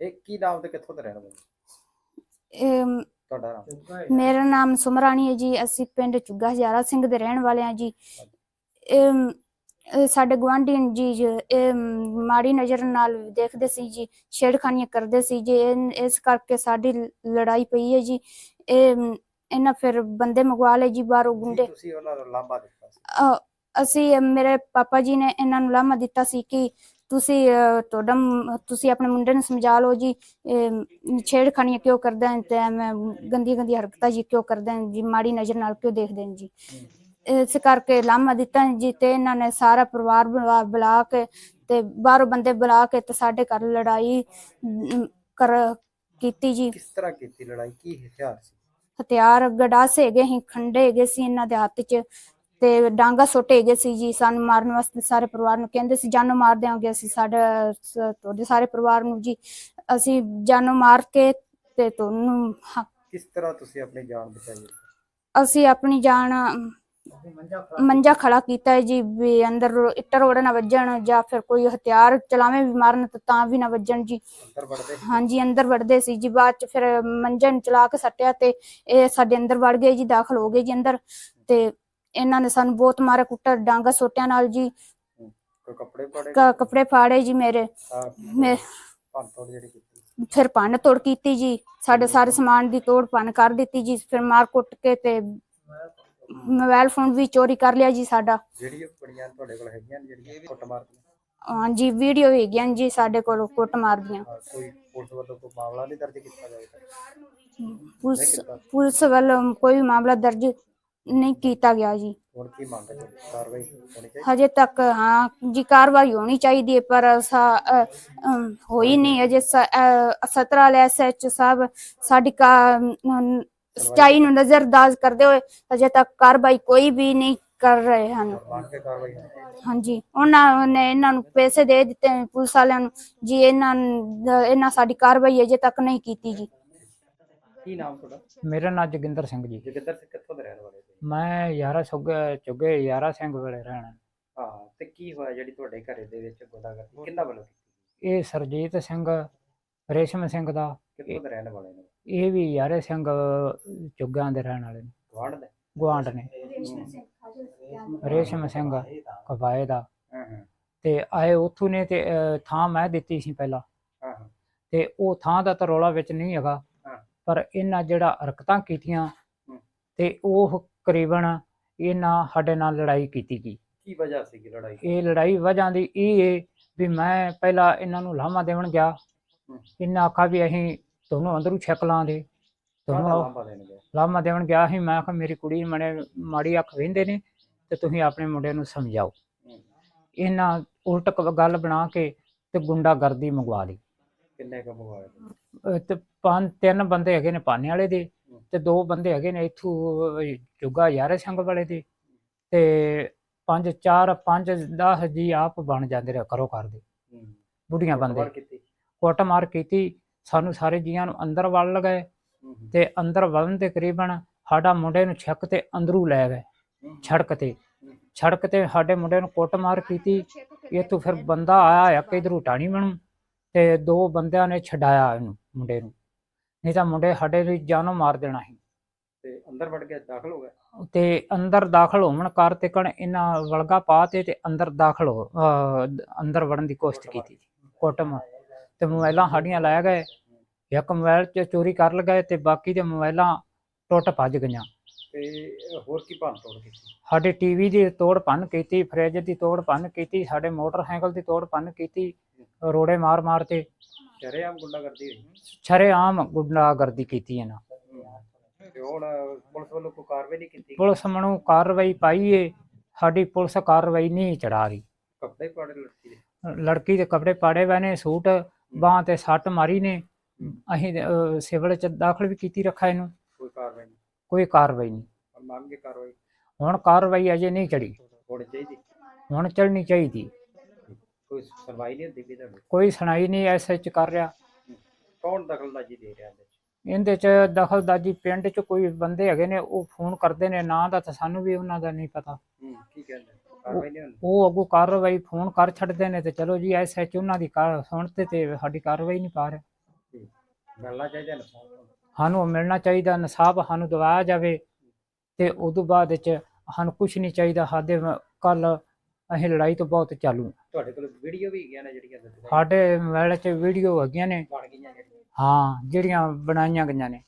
ਇਹ ਕੀ ਨਾਮ ਤੇ ਕਿੱਥੋਂ ਦੇ ਰਹਿਣ ਵਾਲੇ? ਅਮ, ਤੁਹਾਡਾ ਨਾਮ? ਮੇਰਾ ਨਾਮ ਸੁਮਰਾਣੀ ਹੈ ਜੀ ਅਸੀਂ ਪਿੰਡ ਚੁੱਗਾ ਹਜ਼ਾਰਾ ਸਿੰਘ ਦੇ ਰਹਿਣ ਵਾਲੇ ਹਾਂ ਜੀ। ਅਮ, ਇਹ ਸਾਡੇ ਗੁਆਂਢੀ ਜੀ ਜ- ਇਹ ਮਾੜੀ ਨਜ਼ਰ ਨਾਲ ਦੇਖਦੇ ਸੀ ਜੀ ਛੇੜਖਾਨੀਆਂ ਕਰਦੇ ਸੀ ਜੀ। ਇਨ- ਇਸ ਕਰਕੇ ਸਾਡੀ ਲ- ਲੜਾਈ ਪਈ ਹੈ ਜੀ। ਇਹ ਇਹਨਾਂ ਫਿਰ ਬੰਦੇ ਮੰਗਵਾ ਲਏ ਜੀ ਬਾਹਰੋਂ ਕੀ ਗੁੰਡੇ। ਤੁਸੀਂ ਉਹਨਾਂ ਨੂੰ ਲਾਂਭਾ ਦਿੱਤਾ ਸੀ। ਅ, ਅਸੀਂ ਮੇਰੇ ਪਾਪਾ ਜੀ ਨੇ ਇਹਨਾਂ ਨੂੰ ਲਾਮਾ ਦਿੱਤਾ ਸੀ ਕਿ ਤੁਸੀਂ ਤੁਹਾਡਾ ਮ- ਤੁਸੀਂ ਆਪਣੇ ਮੁੰਡੇ ਨੂੰ ਸਮਝਾ ਲਓ ਜੀ ਇਹ, ਛੇੜਖਾਨੀਆਂ ਕਿਉਂ ਕਰਦਾ ਹੈ ਤੇ ਐਵੇਂ ਗੰਦੀਆਂ ਗੰਦੀਆਂ ਹਰਕਤਾਂ ਜੀ ਕਿਉਂ ਕਰਦਾ ਹੈ ਜੀ ਮਾੜੀ ਨਜ਼ਰ ਨਾਲ ਕਿਉਂ ਦੇਖਦੇ ਨੇ ਜੀ? ਇਸ ਕਰਕੇ ਲਾਮਾ ਦਿੱਤਾ ਜੀ ਤੇ ਇਹਨਾਂ ਨੇ ਸਾਰਾ ਪਰਿਵਾਰ ਬੁਲਾ ਬੁਲਾ ਕੇ ਤੇ ਬਾਹਰੋਂ ਬੰਦੇ ਬੁਲਾ ਕੇ ਤੇ ਸਾਡੇ ਘਰ ਲੜਾਈ ਕਰ ਕੀਤੀ ਜੀ। ਕਿਸ ਤਰ੍ਹਾਂ ਕੀਤੀ ਲੜਾਈ? ਕੀ ਹਥਿਆਰ ਸੀ? ਹਥਿਆਰ ਗਡਾਸੇ ਹੈਗੇ ਸੀ ਖੰਡੇ ਹੈਗੇ ਸੀ ਇਹਨਾਂ ਦੇ ਹੱਥ 'ਚ ਤੇ ਡਾਂਗਾ ਸੁੱਟ ਹੈਗੇ ਸੀ ਜੀ ਸਾਨੂੰ ਮਾਰਨ ਵਾਸਤੇ ਸਾਰੇ ਪਰਿਵਾਰ ਨੂੰ ਕਹਿੰਦੇ ਸੀ ਜਾਨੋਂ ਮਾਰ ਦਿਆਂਗੇ ਅਸੀਂ ਸਾਡਾ ਸ- ਤੁਹਾਡੇ ਸਾਰੇ ਪਰਿਵਾਰ ਨੂੰ ਜੀ। ਅਸੀਂ ਜਾਨੋਂ ਮਾਰ ਕੇ ਤੇ ਤੁਹਾਨੂੰ ਹ- ਕਿਸ ਤਰ੍ਹਾਂ ਤੁਸੀਂ ਆਪਣੀ ਜਾਨ ਬਚਾਈ? ਅਸੀਂ ਆਪਣੀ ਜਾਨ ਮੰਜਾ ਖੜਾ ਕੀਤਾ ਹੈ ਜੀ ਵੀ ਅੰਦਰ ਇੱਟਰ ਰੋੜ ਨਾ ਵੱਜਣ ਜਾਂ ਫਿਰ ਕੋਈ ਹਥਿਆਰ ਚਲਾਵੇਂ ਵੀ ਮਾਰਨ ਤਾਂ ਤਾਂ ਵੀ ਨਾ ਵੱਜਣ ਜੀ। ਅੰਦਰ ਵੜਦੇ ਹਾਂਜੀ ਅੰਦਰ ਵੜਦੇ ਸੀ ਜੀ ਬਾਅਦ ਚ ਫਿਰ ਮੰਜੇ ਨੂੰ ਚਲਾ ਕੇ ਸੱਟਿਆ ਤੇ ਇਹ ਸਾਡੇ ਅੰਦਰ ਵੜ ਗਏ ਜੀ ਦਾਖਲ ਹੋ ਗਏ ਜੀ ਅੰਦਰ। ਤੇ ਇਹਨਾਂ ਨੇ ਸਾਨੂੰ ਬਹੁਤ ਮਾਰੇ ਕੁੱਟਾ ਡਾਂਗਾ ਸੋਟਿਆਂ ਨਾਲ ਜੀ। ਕੋਈ ਕੱਪੜੇ ਪੜੇ ਕ- ਕੱਪੜੇ ਫਾੜੇ ਜੀ ਮੇਰੇ। ਮੈਂ ਭੰਨ ਤੋੜ ਜਿਹੜੀ ਕੀਤੀ। ਫਿਰ ਭੰਨ ਤੋੜ ਕੀਤੀ ਜੀ। ਸਾਡੇ ਸਾਰੇ ਸਮਾਨ ਦੀ ਤੋੜ ਭੰਨ ਕਰ ਦਿੱਤੀ ਜੀ। ਫਿਰ ਮਾਰ ਕੁੱਟ ਕੇ ਤੇ ਮੋਬਾਈਲ ਫੋਨ ਵੀ ਚੋਰੀ ਕਰ ਲਿਆ ਜੀ ਸਾਡਾ। ਜਿਹੜੀ ਬੜੀਆਂ ਤੁਹਾਡੇ ਕੋਲ ਹੈਗੀਆਂ ਨੇ ਜਿਹੜੀਆਂ ਕੁੱਟ ਮਾਰਦੀਆਂ? ਹਾਂਜੀ ਵੀਡੀਓ ਹੈਗੀਆਂ ਜੀ ਸਾਡੇ ਕੋਲ ਕੁੱਟ ਮਾਰਦੀਆਂ। ਹਾਂ, ਕੋਈ ਪੁਲਿਸ ਵੱਲੋਂ ਕੋਈ ਮਾਮਲਾ ਨਹੀਂ ਦਰਜ ਕੀਤਾ ਜਾਏਗਾ? ਪੁਲਿਸ ਪੁਲਿਸ ਵੱਲੋਂ ਕੋਈ ਵੀ ਮਾਮਲਾ ਦਰਜ ਨਹੀਂ ਕੀਤਾ ਗਿਆ ਜੀ। ਹੁਣ ਕੀ ਮੰਗ ਹੈ? ਕਾਰਵਾਈ ਹੋਣੀ ਚਾਹੀਦੀ? ਹਜੇ ਤੱਕ ਹਾਂ ਜੀ ਕਾਰਵਾਈ ਹੋਣੀ ਚਾਹੀਦੀ ਹੈ ਪਰ ਸਾ- ਅ, ਅਮ, ਹੋਈ ਨਹੀਂ। ਅਜੇ 17 ਵਾਲੇ ਐਸਐਚ ਸਾਹਿਬ ਸਾਡੀ ਕਾ- ਅਮ, ਸੱਚਾਈ ਨੂੰ ਨਜ਼ਰਅੰਦਾਜ਼ ਕਰਦੇ ਹੋਏ ਅਜੇ ਤੱਕ ਕਾਰਵਾਈ ਕੋਈ ਵੀ ਨਹੀਂ ਕਰ ਰਹੇ ਹਨ। ਮੰਗ ਕੇ ਕਾਰਵਾਈ ਹੋਣੀ ਚਾਹੀਦੀ। ਹਾਂਜੀ ਉਹਨਾਂ ਨੇ ਇਹਨਾਂ ਨੂੰ ਪੈਸੇ ਦੇ ਦਿੱਤੇ ਨੇ ਪੁਲਿਸ ਵਾਲਿਆਂ ਨੂੰ। ਜੀ ਇਹਨਾਂ ਨੂੰ- ਇਹਨਾਂ ਸਾਡੀ ਕਾਰਵਾਈ ਅਜੇ ਤੱਕ ਨਹੀਂ ਕੀਤੀ ਜੀ। ਕੀ ਨਾਮ ਤੁਹਾਡਾ? ਮੇਰਾ ਨਾਂ ਜੋਗਿੰਦਰ ਸਿੰਘ ਜੀ। ਜਗਿੰਦਰ ਸਿੰਘ ਕਿੱਥੋਂ ਦੇ ਰਹਿਣ ਵਾਲੇ? ਮੈਂ ਯਾਰਾ ਸੁੱਗੇ ਚੁੱਗੇ ਯਾਰਾ ਸਿੰਘ ਵੇਲੇ ਰਹਿਣਾ। ਹਾਂ ਤੇ ਕੀ ਹੋਇਆ ਜਿਹੜੀ ਤੁਹਾਡੇ ਘਰੇ ਦੇ ਵਿੱਚ ਗੁੰਡਾਗਰਦੀ ਕਿੰਨਾ ਵੱਲੋਂ ਕੀਤੀ? ਇਹ ਸਰਜੀਤ ਸਿੰਘ ਰੇਸ਼ਮ ਸਿੰਘ ਦਾ ਕਿੱਥੋਂ ਦੇ ਰਹਿਣ ਵਾਲੇ ਨੇ? ਇਹ ਵੀ ਯਾਰੇ ਸਿੰਘ ਚੁੱਗਾਂ ਦੇ ਰਹਿਣ ਵਾਲੇ ਨੇ। ਗਵਾਂਢ ਦੇ? ਗੁਆਂਢ ਨੇ। ਰੇਸ਼ਮ ਸਿੰਘ ਕਬਾਏ ਦਾ। ਹਾਂ ਹਾਂ। ਤੇ ਆਏ ਉੱਥੋਂ ਨੇ ਤੇ ਥਾਂ ਮੈਂ ਦਿੱਤੀ ਸੀ ਪਹਿਲਾਂ। ਤੇ ਉਹ ਥਾਂ ਦਾ ਤਾਂ ਰੌਲਾ ਵਿੱਚ ਨਹੀਂ ਹੈਗਾ। ਪਰ ਇਹਨਾਂ ਜਿਹੜਾ ਹਰਕਤਾਂ ਕੀਤੀਆਂ। ਤੇ ਉਹ ਕਰੀਬਨ ਇਹਨਾਂ ਸਾਡੇ ਨਾਲ ਲੜਾਈ ਕੀਤੀ ਗਈ। ਕੀ ਵਜ੍ਹਾ ਸੀ ਲੜਾਈ? ਦੀ? ਇਹ ਲੜਾਈ ਵਜ੍ਹਾ ਦੀ ਇਹ ਹੈ ਵੀ ਮੈਂ ਪਹਿਲਾਂ ਇਹਨਾਂ ਨੂੰ ਲਾਮਾ ਦੇਣ ਗਿਆ। ਹੂੰ। ਇਹਨਾਂ ਆਖਾ ਵੀ ਅਸੀਂ ਤੁਹਾਨੂੰ ਅੰਦਰੋਂ ਛਕ ਲਾਂਦੇ ਕਾਹਦਾ ਤੁਹਾਨੂੰ ਲਾਂਭਾ ਦੇਣ ਗਏ? ਲਾਮਾ ਦੇਣ ਗਿਆ ਸੀ। ਮੈਂ ਆਖਾ ਮੇਰੀ ਕੁੜੀ ਮਨੇ ਮਾੜੀ ਅੱਖ ਵੇਂਦੇ ਨੇ ਤੇ ਤੁਸੀਂ ਆਪਣੇ ਮੁੰਡੇ ਨੂੰ ਸਮਝਾਓ। ਹੂੰ। ਇਹਨਾਂ ਉਲਟ ਕ- ਗੱਲ ਬਣਾ ਕੇ ਤੇ ਗੁੰਡਾਗਰਦੀ ਮੰਗਵਾ ਲਈ। ਕਿੰਨੇ ਕੁ ਅਹ ਤੇ ਪੰਜ ਤਿੰਨ ਬੰਦੇ ਹੈਗੇ ਨੇ ਪਾਨੇ ਵਾਲੇ ਦੇ। ਤੇ ਦੋ ਬੰਦੇ ਹੈਗੇ ਨੇ ਇਥੋਂ ਜੁਗਾ ਯਾਰੇ ਸਿੰਘ ਵਾਲੇ ਦੇ ਤੇ ਪੰਜ ਚਾਰ ਪੰਜ 10 ਜੀ ਆਪ ਬਣ ਜਾਂਦੇ ਰਹੇ ਕਰੋ ਕਰਦੇ ਬੁੱਢੀਆਂ ਬੰਦੇ। ਕੁੱਟਮਾਰ ਕੀਤੀ ਸਾਨੂੰ ਸਾਰੇ ਜੀਆਂ ਨੂੰ ਅੰਦਰ ਵੜ ਲਗਾਏ ਤੇ ਅੰਦਰ ਵੜਨ ਦੇ ਕਰੀਬਨ ਸਾਡਾ ਮੁੰਡੇ ਨੂੰ ਛੱਕ ਤੇ ਅੰਦਰੂ ਲੈ ਗਏ ਛੜਕ ਤੇ। ਛੜਕ ਤੇ ਸਾਡੇ ਮੁੰਡੇ ਨੂੰ ਕੁੱਟਮਾਰ ਕੀਤੀ। ਇੱਥੋਂ ਫਿਰ ਬੰਦਾ ਆਇਆ ਇੱਕ ਇਧਰੋਂ ਟਾਣੀ ਬਣੂ ਤੇ ਦੋ ਬੰਦਿਆਂ ਨੇ ਛਡਾਇਆ ਇਹਨੂੰ ਮੁੰਡੇ ਨੂੰ। ਨਹੀਂ ਤਾਂ ਮੁੰਡੇ ਸਾਡੇ ਨੂੰ ਜਾਨੋਂ ਮਾਰ ਦੇਣਾ ਸੀ। ਤੇ ਅੰਦਰ ਵੜ ਗਿਆ ਦਾਖਲ ਹੋ ਗਿਆ ਤੇ ਅੰਦਰ ਦਾਖਲ ਹੋਣ ਕਰ ਤੇ ਕਣ ਇਹਨਾਂ ਵਲਗਾ ਪਾ ਤੇ ਤੇ ਅੰਦਰ ਦਾਖਲ ਹੋ ਅਹ ਅੰਦਰ ਵੜਨ ਦੀ ਕੋਸ਼ਿਸ਼ ਕੀਤੀ ਕੁੱਟਮਾਰ ਤੇ ਮੋਬਾਈਲਾਂ ਸਾਡੀਆਂ ਲੈ ਗਏ ਇੱਕ ਮੋਬਾਈਲ ਚ ਚੋਰੀ ਕਰ ਲਗਾਏ ਤੇ ਬਾਕੀ ਦੇ ਮੋਬਾਈਲਾਂ ਟੁੱਟ ਭੱਜ ਗਈਆਂ। ਤੇ ਹੋਰ ਕੀ ਭੰਨ ਤੋੜ ਕੀਤੀ? ਸਾਡੇ ਟੀਵੀ ਦੀ ਤੋੜ ਭੰਨ ਕੀਤੀ ਫਰਿੱਜ ਦੀ ਤੋੜ ਭੰਨ ਕੀਤੀ ਸਾਡੇ ਮੋਟਰਸਾਈਕਲ ਦੀ ਤੋੜ ਭੰਨ ਕੀਤੀ ਰੋੜੇ ਮਾਰ ਮਾਰ ਤੇ ਸ਼ਰੇਆਮ ਗੁੰਡਾਗਰਦੀ ਹੋਈ। ਸ਼ਰੇਆਮ ਗੁੰਡਾਗਰਦੀ ਕੀਤੀ ਇਹਨਾਂ। ਤੇ ਹੁਣ ਪੁਲਿਸ ਵੱਲੋਂ ਕੋਈ ਕਾਰਵਾਈ ਨਹੀਂ ਕੀਤੀ? ਪੁਲਿਸ ਮਨੂੰ ਕਾਰਵਾਈ ਪਾਈ ਏ ਸਾਡੀ ਪੁਲਿਸ ਕਾਰਵਾਈ ਨਹੀਂ ਚੜਾ ਰਹੀ। ਕੱਪੜੇ ਪਾੜੇ ਲੜਕੀ ਦੇ? ਲੜਕੀ ਦੇ ਕੱਪੜੇ ਪਾੜੇ ਹੋਏ ਨੇ ਸੂਟ ਬਾਹਾਂ ਤੇ ਸੱਟ ਮਾਰੀ ਨੇ। ਅਸੀਂ ਸਿਵਲ ਚ ਦਾਖਲ ਵੀ ਕੀਤੀ ਰੱਖਾ ਇਹਨੂੰ। ਕੋਈ ਕਾਰਵਾਈ ਨਹੀਂ? ਕੋਈ ਕਾਰਵਾਈ ਨਹੀਂ। ਹੁਣ ਮੰਗ ਕਾਰਵਾਈ? ਹੁਣ ਕਾਰਵਾਈ ਅਜੇ ਨਹੀਂ ਚੜੀ। ਹੋਣੀ ਚਾਹੀਦੀ? ਹੁਣ ਚੜਨੀ ਚਾਹੀਦੀ। ਕੋਈ ਸੁਣਵਾਈ ਨਹੀਂ ਹੁੰਦੀ ਵੀ ਤੁਹਾਡੀ ਕੋਈ ਸੁਣਾਈ ਨਹੀਂ ਐਸਐਚ ਕਰ ਰਿਹਾ। ਕੌਣ ਦਖਲਅੰਦਾਜ਼ੀ ਦੇ ਰਿਹਾ ਇਹਦੇ 'ਚ? ਇਹਦੇ ਚ ਦਖਲਦਾਜੀ ਪਿੰਡ ਚ ਕੋਈ ਬੰਦੇ ਹੈਗੇ ਨੇ ਉਹ ਫੋਨ ਕਰਦੇ ਨੇ ਨਾਂ ਦਾ ਤਾਂ ਸਾਨੂੰ ਵੀ ਉਹਨਾਂ ਦਾ ਨਹੀਂ ਪਤਾ। ਹੂੰ ਕੀ ਕਹਿੰਦੇ? ਕਾਰਵਾਈ ਨਹੀਂ ਹੁੰਦੀ? ਉਹ ਅੱਗੋਂ ਕਾਰਵਾਈ ਫੋਨ ਕਰ ਛੱਡਦੇ ਨੇ ਤੇ ਚਲੋ ਜੀ ਐਸਐਚ ਉਹਨਾਂ ਦੀ ਕਾਰ ਸੁਣ ਤੇ ਤੇ ਸਾਡੀ ਕਾਰਵਾਈ ਨਹੀਂ ਪਾ ਰਿਹਾ। ਮਿਲਣਾ ਚਾਹੀਦਾ ਇਨਸਾਨ ਨੂੰ? ਸਾਨੂੰ ਮਿਲਣਾ ਚਾਹੀਦਾ ਇਨਸਾਫ ਸਾਨੂੰ ਦਿਵਾਇਆ ਜਾਵੇ ਤੇ ਉਦੋਂ ਬਾਅਦ ਵਿੱਚ ਸਾਨੂੰ ਕੁਝ ਨਹੀਂ ਚਾਹੀਦਾ ਸਾਡੇ ਕੱਲ ਅਸੀਂ ਲੜਾਈ ਤੋਂ ਬਹੁਤ ਚਾਲੂ ਤੁਹਾਡੇ ਕੋਲ ਵੀਡੀਓ ਵੀ ਹੈਗੀਆਂ ਨੇ ਜਿਹੜੀਆਂ ਸਾਡੇ ਮੋਬਾਈਲ 'ਚ ਵੀਡੀਓ ਹੈਗੀਆਂ ਨੇ। ਬਣ ਗਈਆਂ ਜਿਹੜੀਆਂ। ਹਾਂ ਜਿਹੜੀਆਂ ਬਣਾਈਆਂ ਗਈਆਂ ਨੇ।